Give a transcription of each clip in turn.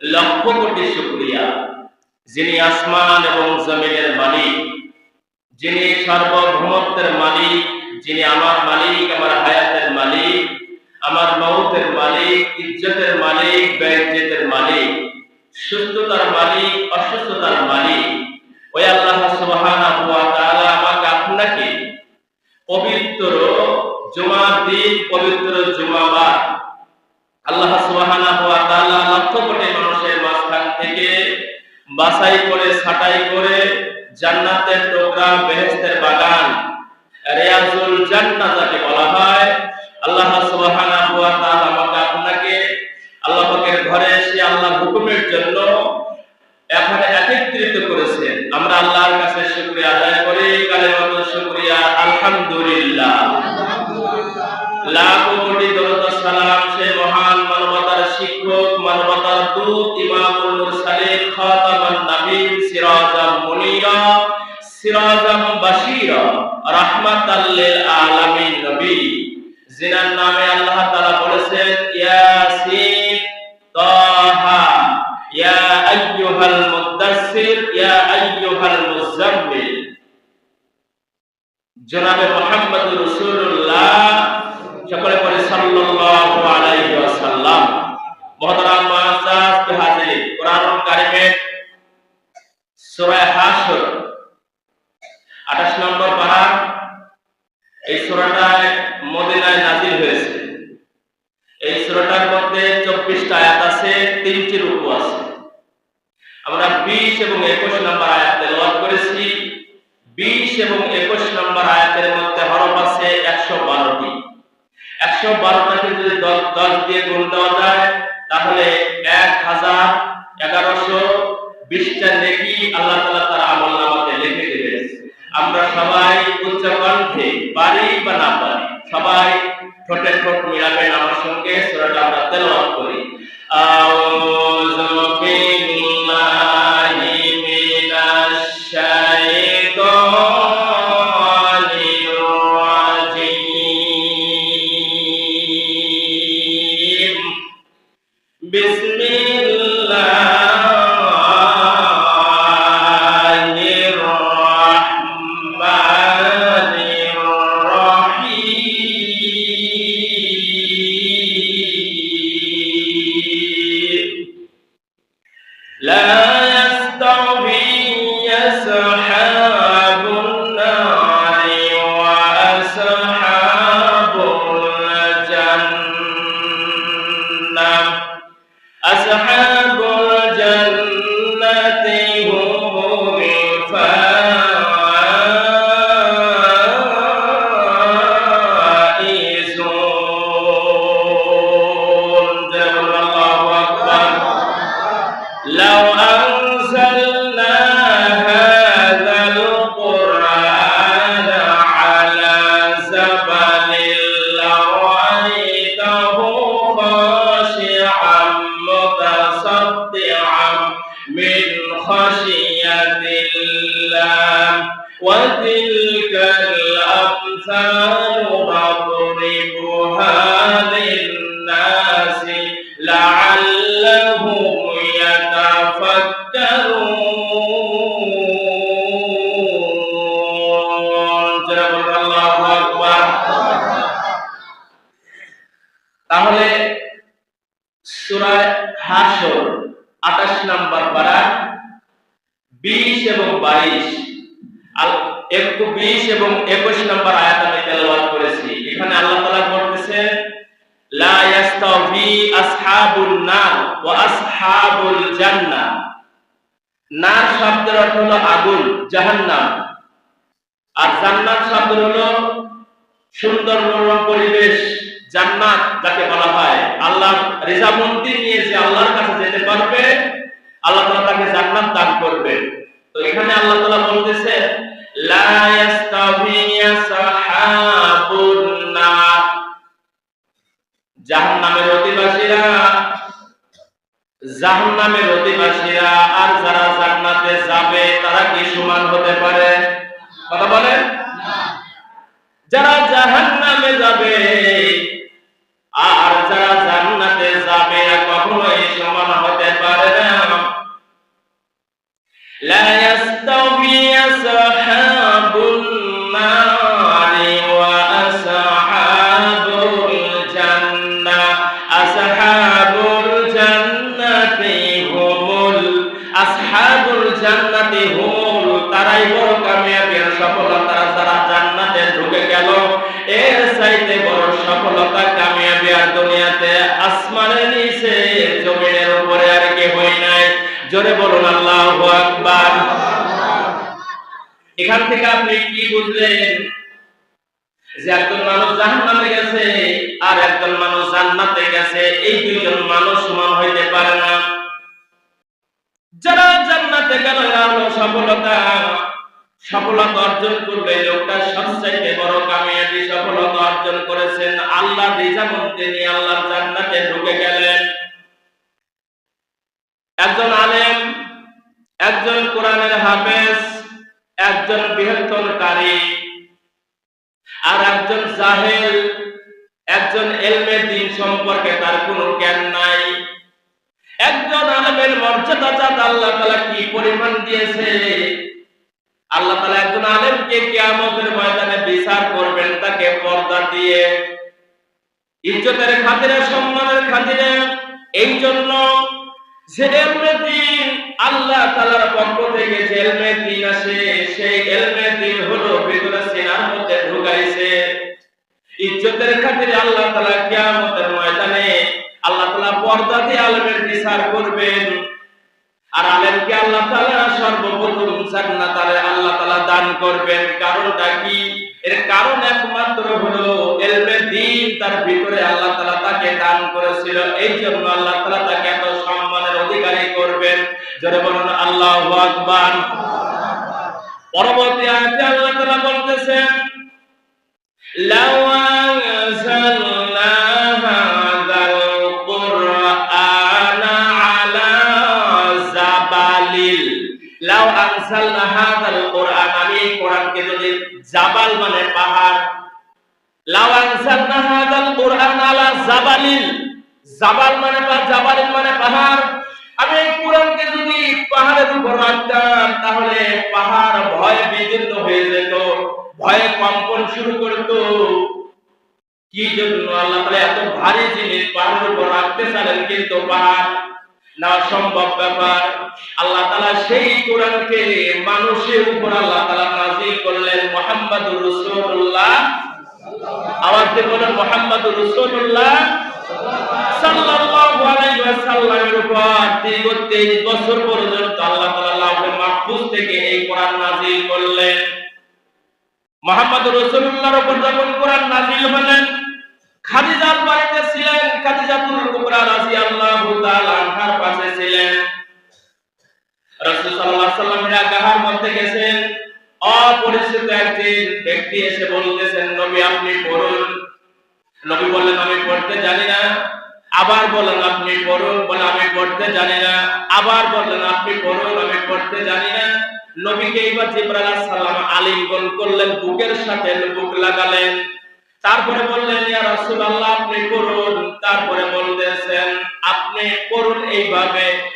লক্ষ কোটি শুক্রিয়া। যিনি আসমান এবং জমিনের মালিক, যিনি সার্বভৌমত্বের মালিক, যিনি আমার মালিক, আমার হায়াতের মালিক, আমার মৌতের মালিক, ইজ্জতের মালিক, ব্যয়জ্জতের মালিক, সুস্থতার মালিক, অসুস্থতার মালিক। ওই আল্লাহ সুবহানাহু ওয়া তাআলা আমাকে আপনাকে পবিত্র জুমার দিন, পবিত্র জুমাবার আল্লাহ সুবহানাহু ওয়া থেকে বাছাই করে, ছাটাই করে জান্নাতের প্রোগ্রাম বেহেস্তের বাগান, রিয়াজুল জান্নাত যাকে বলা হয়। আল্লাহ সুবহানাহু ওয়া তাআলা আপনাকে আল্লাহ পাকের ঘরে এসে আল্লাহর হুকুমের জন্য বাশীরা। রাহমাতাল লিল আলামিন নবী। জিনার নামে আল্লাহ তাআলা বলেছেন, ইয়াসিন তাহা, ইয়া আইয়ুহাল মুদাসসির, ইয়া আইয়ুহাল মুজাম্মিল জনাবে মোহাম্মদ রসুল্লাহ সকলে পরে সাল্লাল্লাহু আলাইহি ওয়াসাল্লাম মহতারাম মুআজ্জাজ বিহাজির কোরআনুল কারীমের সূরা হাশর 28 নম্বর পারা এই সূরাটায় মদিনায় নাযিল হয়েছে এই সূরাটার 24টা আয়াত আছে, তিনটি রূপও আছে। আমরা 20 এবং 21 নম্বর আয়াত তেলাওয়াত করেছি। বিশ এবং একুশ নম্বর আয়াতের মধ্যে হরফ আছে একশো বারোটি। একশো বারোটাকে যদি দশ দশ দিয়ে গুণ দেওয়া যায়, তাহলে এক হাজার এগারোশো বিশটা নেকি আল্লাহ তালা তার আমল নামাতে লিখে দেবেন। আমরা সবাই উচ্চ কণ্ঠে পারি বা না পারি সবাই ঠোঁটে ঠোঁট মিলাবেন আমার Oh. 20 এবং 22 আল একটু 20 এবং 21 নম্বর আয়াত আমি করেছি। এখানে আল্লাহ তাআলা বলতেছেন লা নার ওয়া আসহাবুল জান্নাহ। নার শব্দের অর্থ হলো আগুন, জাহান্নাম। আর জান্নাত শব্দ হলো সুন্দর মনোরম পরিবেশ, জান্নাত যাকে বলা হয়। আল্লাহ রেজামন্দি নিয়ে যে আল্লাহর কাছে যেতে পারবে আল্লাহ তাআলা তাকে জান্নাত দান করবে। তো এখানে আল্লাহ তাআলা বলতেছে, লা নার। জাহান্নামের অধিবাসীরা জাহান্নামের অধিবাসীরা, আর যারা জান্নাতে যাবে, তারা কি সমান হতে পারে? কথা বলেন? যারা তারাই বড় কামিয়াবি সফলতা যারা জান্নাতে ঢুকে গেল এর চাইতে বড় সফলতা কামিয়াবি আর দুনিয়াতে আসমানের নিচে, জমিনের উপরে আর কি হই নাই। জোরে বলুন, আল্লাহু আকবার। এখান থেকে আপনি কি বুঝলেন? যে একজন মানুষ জাহান্নামে গেছে আর একজন মানুষ জান্নাতে গেছে, এই দুইজন মানুষ সমান হইতে পারে না। যারা জান্নাতে গেল সফলতা। সফলতা অর্জন করবে লোকটা সবচাইতে বড় কামিয়াবি সফলতা অর্জন করেছেন। আল্লাহ রিজামন তিনি আল্লাহর জান্নাতে ঢুকে গেলেন। একজন আলেম, একজন কোরআনের হাফেজ, একজন বৃহত্তরকারী, আর একজন জাহেল, একজন এলমে দিন সম্পর্কে তার কোনো জ্ঞান নাই। একজন আলেমের মর্যাদা আল্লাহ তাআলা কি পরিমাণ দিয়েছে? আল্লাহ তাআলা একজন আলেমকে কিয়ামতের ময়দানে বিচার করবেন, তাকে পর্দা দিয়ে ইজ্জতের খাতিরে, সম্মানের খাতিরে। এই জন্য আল্লাহ তাআলার পক্ষ থেকে যে এলমে দিন আসে। সেই এলমে দিন হলো ভিতরে সিনার মধ্যে ঢুকাইছে। ইজ্জতের খাতিরে আল্লাহ তাআলা কিয়ামতের ময়দানে আল্লাহ তাআলা পর্দা দিয়ে আলেমের বিচার করবেন। আর আলেমকে আল্লাহ সর্বপ্রথম আল্লাহ দান করবেন। কারণটা কি? এর কারণ একমাত্র হলো তার ভিতরে আল্লাহ তাকে দান করেছিল। এই জন্য আল্লাহ তাআলা তাকে এত সম্মানের অধিকারী করবেন। যারা বলুন, আল্লাহু আকবার। পরবর্তী আয়াতে আল্লাহ তাআলা বলতেছেন, লাউ লাউ আনজালনা হাযাল মানে মানে মানে তাহলে পাহাড় ভয়ে বিদীর্ণ হয়ে যেত, ভয়ে কম্পন শুরু করতো। কি জন্য? আল্লাহ এত ভারী জিনিস পাহাড়ের উপর রাখতে চাইলেন, কিন্তু পাহাড় না সম্ভব ব্যাপার। আল্লাহ তাআলা সেই কোরআনকে মানুষের উপর আল্লাহ তাআলা নাযিল করলেন মুহাম্মাদুর রাসূলুল্লাহ। আওয়াজ দিয়ে বলেন মুহাম্মাদুর রাসূলুল্লাহ। সাল্লাল্লাহু আলাইহি ওয়াসাল্লামের উপর দীর্ঘ 23 বছর পর্যন্ত আল্লাহ তাআলা লাউহে মাহফুজ থেকে এই কোরআন নাযিল করলেন। মুহাম্মদ রাসূলুল্লাহর উপর যখন কোরআন নাযিল হলেন, খাদিজার রাসূল সাল্লাল্লাহু আলাইহি ওয়াসাল্লাম গাহার মধ্যে গেছেন। অপরিচিত একজন ব্যক্তি এসে বলতেছেন, নবী, আপনি পড়ুন। নবী বললেন, আমি পড়তে জানি না। আবার বললেন, আপনি পড়ুন। বলে, আমি পড়তে জানি না। আবার বললেন, আপনি পড়ুন, আমি পড়তে জানি না। নবীকে এইবার জিব্রাইল সালাম আলিঙ্গন করলেন, বুকের সাথে বুক লাগালেন। তারপরে বললেন, ইয়া রাসূলুল্লাহ, আপনি করুন তারপরে বলতেছেন, আপনি করুন এইভাবে।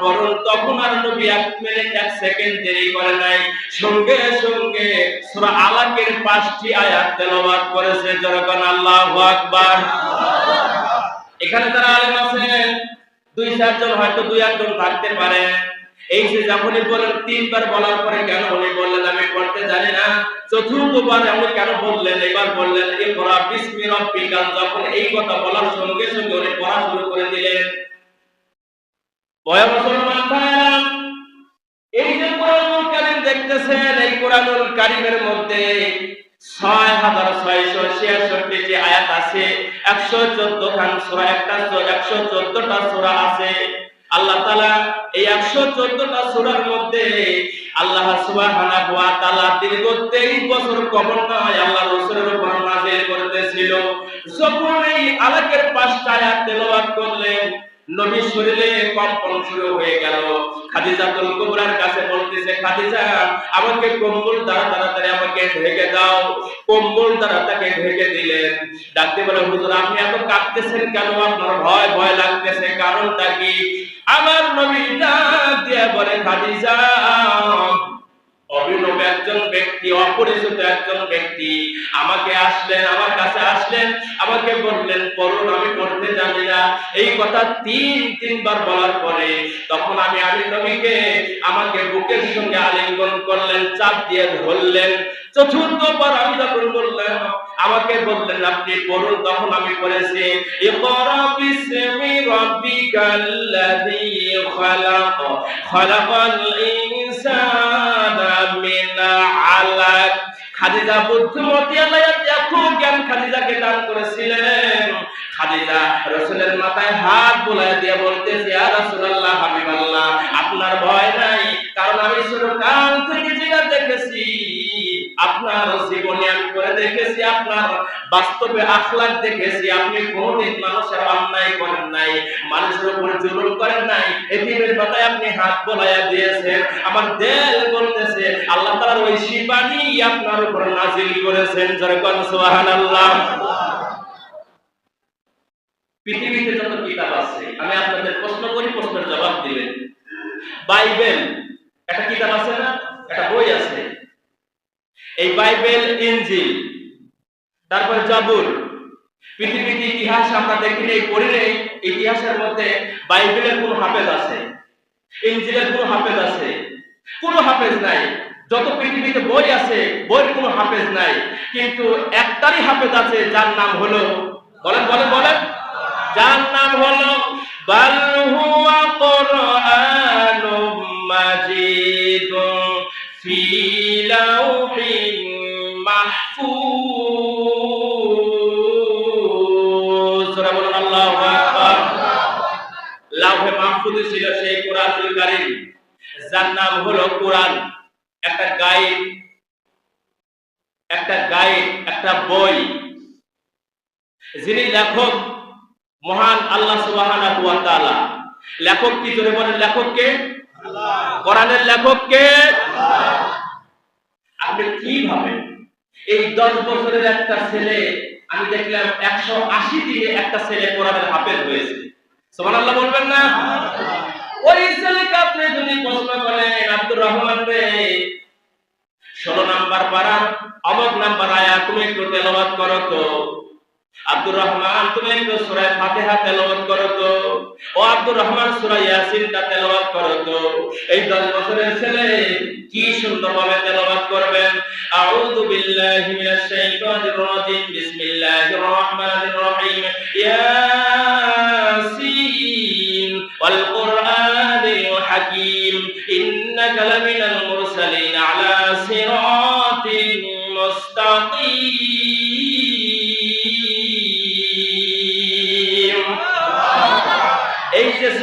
জন্য তখন আর নবী এক এক সেকেন্ড দেরি করে নাই। সঙ্গে সঙ্গে সূরা আলাকের পাঁচটি আয়াত তেলাওয়াত করেছে যখন আল্লাহু আকবার। এখানে যারা আলেম আছেন দুই চারজন হয়তো দুই একজন থাকতে পারে। এই যে যখনই বলেন, তিনবার বলার পরে কেন উনি বললেন আমি পড়তে জানি না। চতুর্থবার উনি কেন বললেন? এবার বললেন এই পড়া বিস্মি রব্বিকাল। যখন এই কথা বলার সঙ্গে সঙ্গে উনি পড়া শুরু করে দিলেন। বয়া মুসলমান ভাইরা এই যে কোরআনুল কারীম দেখতেছেন, এই কোরআনুল কারীমের মধ্যে একশো চোদ্দটা সুরা আছে। আল্লাহ তালা এই একশো 23 বছর কবর নয় করতেছিল যখন এই আলাকের পাঁচটা আয়াত তেলাওয়াত করলেন নবীর শরীরে কম্পন শুরু হয়ে গেল। খাদিজাতুল কুবরার কাছে বলতেছে, খাদিজা, আমাকে কম্বল দ্বারা তাড়াতাড়ি আমাকে ঢেকে দাও। কম্বল দ্বারা তাকে ঢেকে দিলেন। ডাকতে বলে, হুজুর, আপনি এত কাঁদতেছেন কেন? আপনার ভয় ভয় লাগতেছে। কারণটা কি? আমার নবী ডাক দিয়ে বলে, খাদিজা ব্যক্তি অপরিচিত একজন ব্যক্তি আমাকে আসলেন, আমার কাছে আসলেন, আমাকে বললেন, পড়ুন, আমি পড়তে জানি না। এই কথা তিন, তিনবার বলার পরে তখন আমি আমি নবীকে আমাকে বুকের সঙ্গে আলিঙ্গন করলেন, চাপ দিয়ে ধরলেন। চতুর্থবার আমি যখন বললেন আমাকে বললেন, আপনি পড়ুন। তখন আমি পড়েছি ইকরা বিসমি রাব্বিকাল্লাযী খালাক। খালাকাল ইনসানা মিন আলাক খাদিজা বুদ্ধিমতী আল্লাহ এত জ্ঞান খাদিজাকে দান করেছিলেন। খাদিজা রসুলের মাথায় হাত বুলাই দিয়ে বলতেছে আল্লাহ হাবি আল্লাহ আপনার ভয় নাই দেখেছি আপনার জীবনে আমি করে দেখেছি, আপনার বাস্তবে আখলাক দেখেছি, আপনি কোনদিন মানুষের অন্যায় করেন নাই, মানুষের উপর জুলুম করেন নাই, এতিমের পাতায় আপনি হাত বোলাইয়া দিয়েছেন, আমার দেল বলতেছে, আল্লাহ তাআলার ওই শিবানী আপনার উপর নাজিল করেছেন, জোরে কোন সুবহানাল্লাহ। পৃথিবীতে যত কিতাব আছে, আমি আপনাদের প্রশ্ন করি, প্রশ্নের জবাব দিবেন। বাইবেল, একটা কিতাব আছে না? একটা বই আছে। এই বাইবেল ইনজিল তারপর জাবুর। পৃথিবীর ইতিহাস আমরা দেখি নেই, পড়ি নেই, ইতিহাসের মধ্যে বাইবেলের কোন হাফেজ আছে ইনজিলের কোন হাফেজ আছে। কোন হাফেজ নাই। যত পৃথিবীতে বই আছে, বইয়ের কোনো হাফেজ নাই। কিন্তু একটারই হাফেজ আছে, যার নাম হলো, বলেন বলেন বলেন। যার নাম হলো, বাল ফি লাউহিন মাহফুজ সূরা বলুন আল্লাহু আকবার। লাউহে মাহফুজে ছিল সেই কোরআনুল কারীম। যার নাম হলো কোরআন। একটা গাইড একটা গাইড একটা বই। যিনি লেখক মহান আল্লাহ সুবহানাহু ওয়া তাআলা। লেখক কি জোরে বলেন লেখক কে? কোরআনের লেখক কে? আপনি কি ভাবেন এই দশ বছরের একটা ছেলে, আমি দেখলাম একশো আশি দিনে একটা ছেলে কোরআনের হাফেজ হয়েছে। সুবহানাল্লাহ বলবেন না? ওই ছেলেকে আপনি যদি প্রশ্ন করেন আব্দুর রহমান রে, ষোলো নাম্বার পাড়ার, অমক নাম্বার আয়া, তুমি একটু তেলাওয়াত করো তো। আব্দুর রহমান, তুমি একটু সূরা ফাতিহা তেলাওয়াত করো তো। ও আব্দুর রহমান করো তো। এই 10 বছরের ছেলে কি করবেন? আউযু বিল্লাহি মিনাশ শাইতানির রাজিম, বিসমিল্লাহির রহমানির রহিম। ইয়াসিন ওয়াল কুরআনিল হাকীম, ইন্নাকা লামিনাল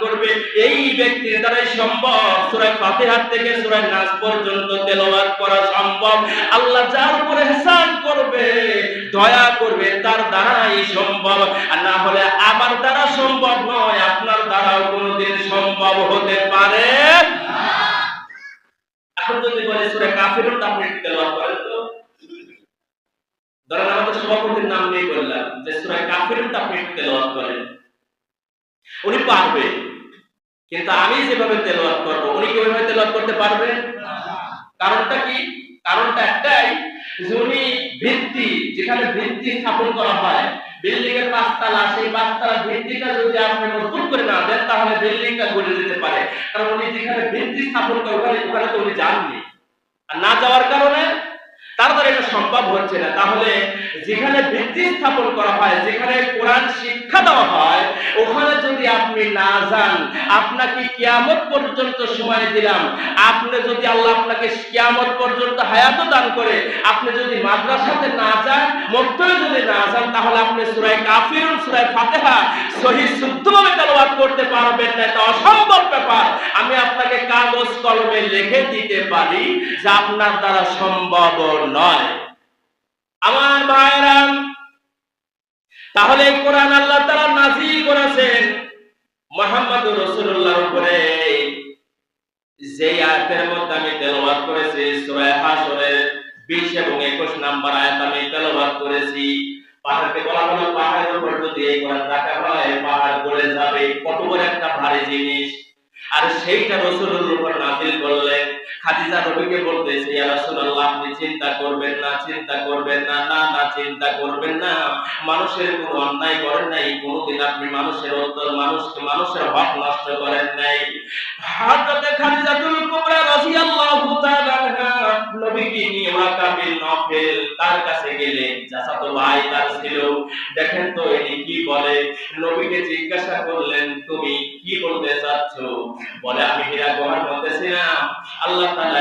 করবে, এই ব্যক্তির দ্বারাই সম্ভব। সূরা ফাতিহা থেকে সূরা নাস পর্যন্ত তেলাওয়াত করা সম্ভব। আল্লাহ যার উপরে ihsan করবে, দয়া করবে, তার দ্বারাই সম্ভব। আর না হলে আমার দ্বারা সম্ভব নয়, আপনার দ্বারাও কোনোদিন সম্ভব হতে পারে এখন যদি বলে সুরে কাফিরুন আপনি তেলাওয়াত করেন তো। ধরেন আমাদের সভাপতির নাম নিয়ে বললাম যে, সুরে কাফিরুন আপনি তেলাওয়াত করেন। উনি পারবে। কিন্তু আমি যেভাবে তেলাওয়াত করব, উনি কি ওইভাবে করতে পারবে? কারণটা কি? কারণটা একটাই উনি ভিত্তি, যেখানে ভিত্তি স্থাপন করা হয় বিল্ডিং এর পাঁচতলা, সেই পাঁচতলা ভিত্তিটা যদি আপনি মজবুত করে না দেন, তাহলে বিল্ডিংটা গড়ে যেতে পারে। কারণ উনি যেখানে ভিত্তি স্থাপন করে, ওখানে ওখানে তো উনি যাননি। আর না যাওয়ার কারণে তারপরে এটা সম্ভব হচ্ছে না। তাহলে যেখানে ভিত্তি স্থাপন করা হয়, যেখানে কোরআন শিক্ষা দেওয়া হয়, ওখানে যদি আপনি না যান, আপনাকে কিয়ামত পর্যন্ত সময় দিলাম। আপনি যদি আল্লাহ আপনাকে কিয়ামত পর্যন্ত হায়াত দান করে, আপনি যদি মাদ্রাসাতে না যান মক্তবে যদি না যান, তাহলে আপনি সুরায় কাফিরুন, সূরা ফাতিহা সহি শুদ্ধভাবে তেলাওয়াত করতে পারবেন না। এটা অসম্ভব ব্যাপার। আমি আপনাকে কাগজ কলমে লিখে দিতে পারি, যা আপনার দ্বারা সম্ভব তাহলে কোরআন আল্লাহ তাআলা নাযিল করেছেন মুহাম্মদুর রাসূলুল্লাহর উপরে। যে আয়াতের মধ্যে আমি তেলাওয়াত করেছি 20 এবং 21 নাম্বার আয়াত আমি তেলাওয়াত করেছি। পাহাড়কে বলা হলো পাহাড়ের উপর যদি এই কোরআন রাখা হয়, পাহাড় গলে যাবে, কত বড় একটা ভারী জিনিস। আর সেইটা রসুলের উপর নাজিল করলেন। খাদিজা নবীকে বলতেছে ইয়া রাসূলুল্লাহ, আপনি চিন্তা করবেন না, চিন্তা করবেন না না না, চিন্তা করবেন না। মানুষের কোনো অন্যায় করেন নাই, কোনোদিন আপনি মানুষের উত্তর মানুষকে মানুষের হক নষ্ট করেন নাই। হযরতে খাদিজাতুল কুবরা রাদিয়াল্লাহু তাআলা নবীকে নিয়ে ওয়াকা বিন নফেল, তার কাছে গেলেন। চাচাতো ভাই তার ছিল। দেখেন তো ইনি কি বলে। নবীকে জিজ্ঞাসা করলেন, তুমি কি বলতে চাচ্ছ? বলে, আমি হীরা গোহার বলতেছিলাম আল্লাহ তাআলা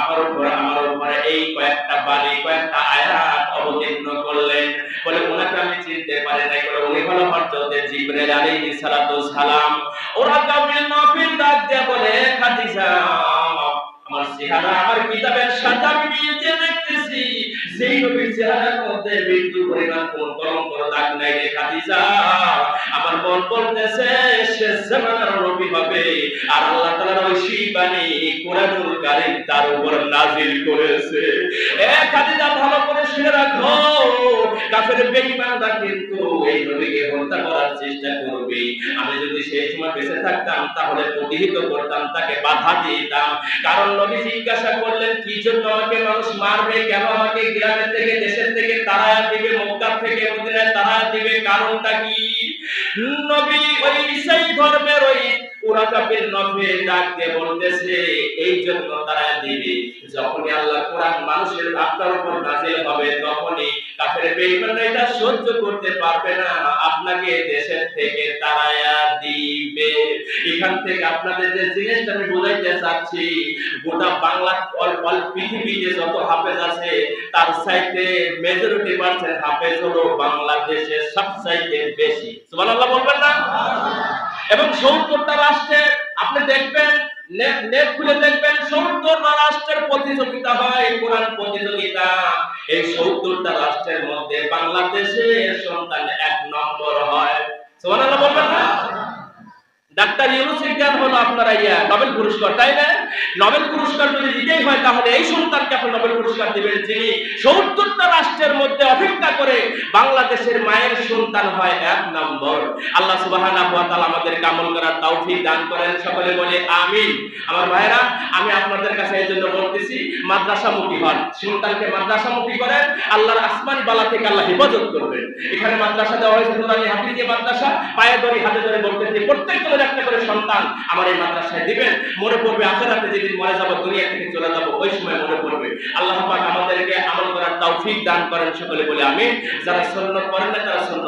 আমার উপর আমার উপর এই কয়েকটা বাণী কয়েকটা আয়াত অবতীর্ণ করলেন। বলে ওনাকে আমি চিনতে পারি নাই, বলে উনি হলো হযরতে জিবরাইল আলাইহিস সালাতু সালাম ওরা কাবিল মাহফিল ডাক দিয়ে বলে, খাদিজা, আমার চেহারা আমার কিতাবের সাথে আমি মিলিয়ে দেখতেছি সেই নবীর চেহারার মধ্যে পরিমাণ কোন দাগ নাই রে খাদিজা। আমার মন বলতেছে, শেষ জামানার হবে। আর আল্লাহ ওই কোরআনুল তার উপর নাজিল করেছে। এ খাদিজা, ভালো করে শুনে রাখো। কাফের বেঈমানরা কিন্তু এই নবীকে হত্যা করার চেষ্টা করবে। আমি যদি সেই সময় বেঁচে থাকতাম, তাহলে প্রতিহিত করতাম, তাকে বাধা দিতাম। কারণ নবী জিজ্ঞাসা করলেন, কি জন্য আমাকে মানুষ মারবে? কেন আমাকে গ্রামের থেকে, দেশের থেকে তারা দিবে মক্কা থেকে মদিনায় তারা দিবে, কারণটা কি? নবী ওই সেই ধর্মের ওই আপনাকে দেশের থেকে তারায়া দিবে। এখান থেকে আপনাদের যে জিনিসটা আমি বোঝাইতে চাচ্ছি, গোটা বাংলা অল পৃথিবীতে যত হাফেজ আছে, তার চাইতে মেজরিটি পার্সেন্ট হাফেজ হলো বাংলাদেশে সব চাইতে বেশি বলবেন না? এবং সত্তরটা রাষ্ট্রের, আপনি দেখবেন নেট খুলে দেখবেন সত্তরটা রাষ্ট্রের প্রতিযোগিতা হয়, কোরআন প্রতিযোগিতা। এই সত্তরটা রাষ্ট্রের মধ্যে বাংলাদেশে সন্তান এক নম্বর হয়। সুবহানাল্লাহ বলবেন না? ডাক্তার ইউনুস বিজ্ঞান হলো আপনারা ইয়া, নোবেল পুরস্কার, তাই না? নোবেল পুরস্কার যদি দিতেই হয়, তাহলে এই সন্তানকে আপনি নোবেল পুরস্কার দিবেন যিনি সত্তরটা রাষ্ট্রের মধ্যে অপেক্ষা করে বাংলাদেশের মায়ের সন্তান হয় এক নম্বর। আল্লাহ তাআলা আমাদের কামল করার তৌফিক দান করেন। সকলে বলে আমিন। আমার ভাইরা আমি আপনাদের কাছে এই জন্য বলতেছি, মাদ্রাসামুখী হন। সন্তানকে মাদ্রাসামুখী করেন, আল্লাহর আসমানি বালা থেকে আল্লাহ হেফাজত করবেন। এখানে মাদ্রাসা দেওয়া হয়েছে নুরানি হাফিজি মাদ্রাসা পায়ে ধরে হাতে ধরে বলতেছি, প্রত্যেক জনের একটা করে সন্তান আমার এই মাদ্রাসায় দিবেন। মনে পড়বে আখেরাতে যেদিন মরে যাব, দুনিয়া থেকে চলে যাব, ওই সময় মনে পড়বে। আল্লাহ আমাদেরকে আমল করার তৌফিক দান করেন সকলে বলে আমি যারা সন্ন্যত করেন না, তারা সুন্নাত